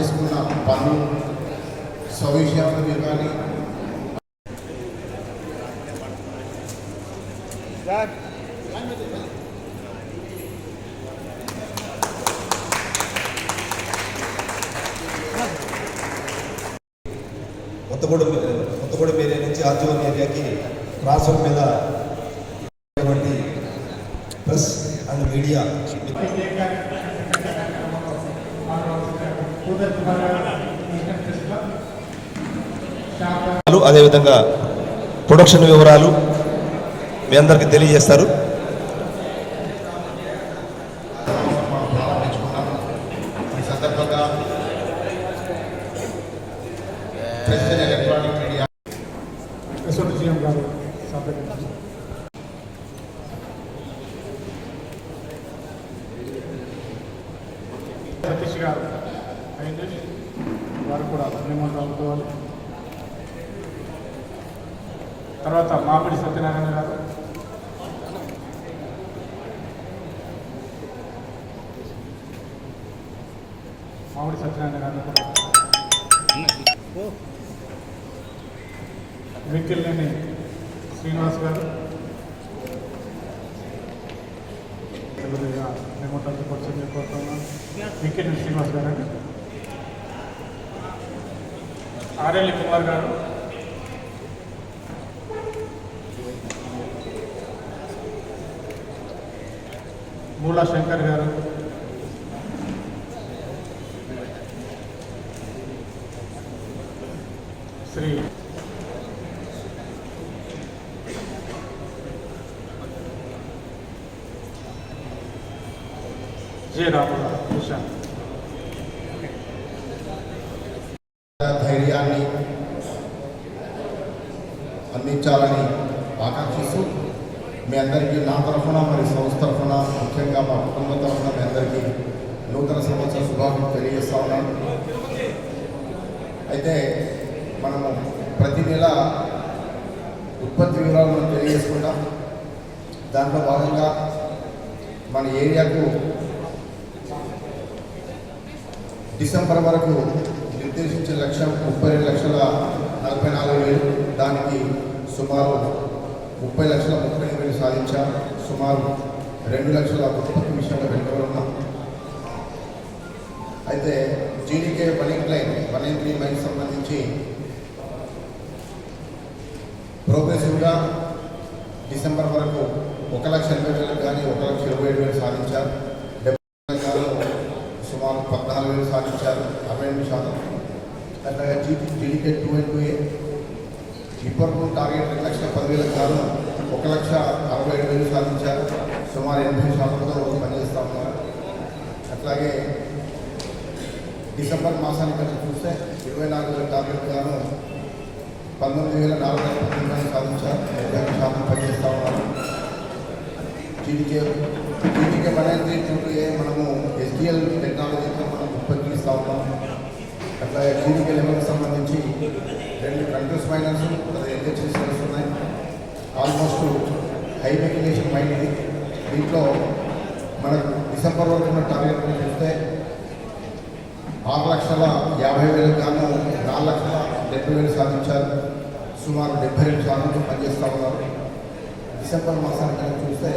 చేసుకున్న పన్ను స్వవిషయాలు మీరు కానీ కొత్తగూడెం కొత్తగూడెం ఏరియా నుంచి ఆర్జీవన్ ఏరియాకి ట్రాన్స్ఫర్ మీద ప్రెస్ అండ్ మీడియా. అదేవిధంగా ప్రొడక్షన్ వివరాలు మీ అందరికీ తెలియజేస్తారు. సతీష్ గారు. అయితే వారు కూడా ధన్యవాదాలు అందుకోవాలి తర్వాత మామిడి సత్యనారాయణ గారు. మామిడి సత్యనారాయణ గారిని కూడా శ్రీనివాస్ గారు. తెలుగుగా మేము పరిచయం కోరుతున్నాం వెంకటేశ్వర శ్రీనివాస్ గారు అండి ఆర్ఎల్లి కుమార్ గారు మూలా శంకర్ గారు శ్రీ జే రాముల ధైర్యాన్ని అందించాలని ఆకాంక్షిస్తూ మీ అందరికీ నా తరఫున మరి సంస్థ తరఫున ముఖ్యంగా మా కుటుంబం తరఫున మీ అందరికీ నూతన సంవత్సర శుభాకాంక్షలు తెలియజేస్తా ఉన్నాను. అయితే మనము ప్రతి నెల ఉత్పత్తి వివరాలు మనం తెలియజేసుకుంటాం. దాంట్లో భాగంగా మన ఏరియాకు డిసెంబర్ వరకు నిర్దేశించిన లక్ష్యం ముప్పై రెండు లక్షల నలభై నాలుగు వేలు. దానికి సుమారు ముప్పై లక్షల ముప్పై ఎనిమిది వేలు సాధించాం. సుమారు రెండు లక్షల ఉత్పత్తి విషయంలో వెనుకబడి ఉన్నాం అయితే GDK bullying line one eight three mine సంబంధించి ప్రోగ్రెసివ్గా డిసెంబర్ వరకు ఒక లక్ష ఎనభై వేలకు కానీ ఒక లక్ష ఇరవై ఏడు వేలు సాధించారు డెబ్బై తెలంగాణలో సుమారు పద్నాలుగు వేలు సాధించారు అరవై ఎనిమిది శాతం అట్లాగే G GDK two and two A ఇప్పటికు target రెండు లక్షల పదివేలకు గాను ఒక లక్ష అరవై ఏడు వేలు సాధించారు సుమారు ఎనభై శాతంతో పనిచేస్తూ ఉన్నారు అట్లాగే డిసెంబర్ మాసానికి కనుక చూస్తే ఇరవై నాలుగు వేల టార్గెట్ గాను పంతొమ్మిది వేల నాలుగు వందల పద్దెనిమిది మంది సాధించారు డెబ్బై శాతం పనిచేస్తూ ఉన్నారు జీడీకే జీడీకే పనైంది టూ ఏ మనము ఎస్డిఎల్ టెక్నాలజీతో మనం ఉత్పత్తి ఇస్తూ ఉన్నాం అట్లాగే జీడీకే లెవెల్కి సంబంధించి రెండు కంట్రీస్ మైనర్స్ అది ఎన్హెచ్ఎస్ ఉన్నాయి ఆల్మోస్ట్ హై మెగ్యులేషన్ మైండ్ ఇది. దీంట్లో మనకు డిసెంబర్ వరకు ఉన్న టార్గెట్ చూస్తే ఆరు లక్షల యాభై వేలకు గాను నాలుగు లక్షల డెబ్బై వేలు సాధించారు. సుమారు డెబ్బై రెండు శాతం పనిచేస్తూ ఉన్నారు. డిసెంబర్ మాసానికి చూస్తే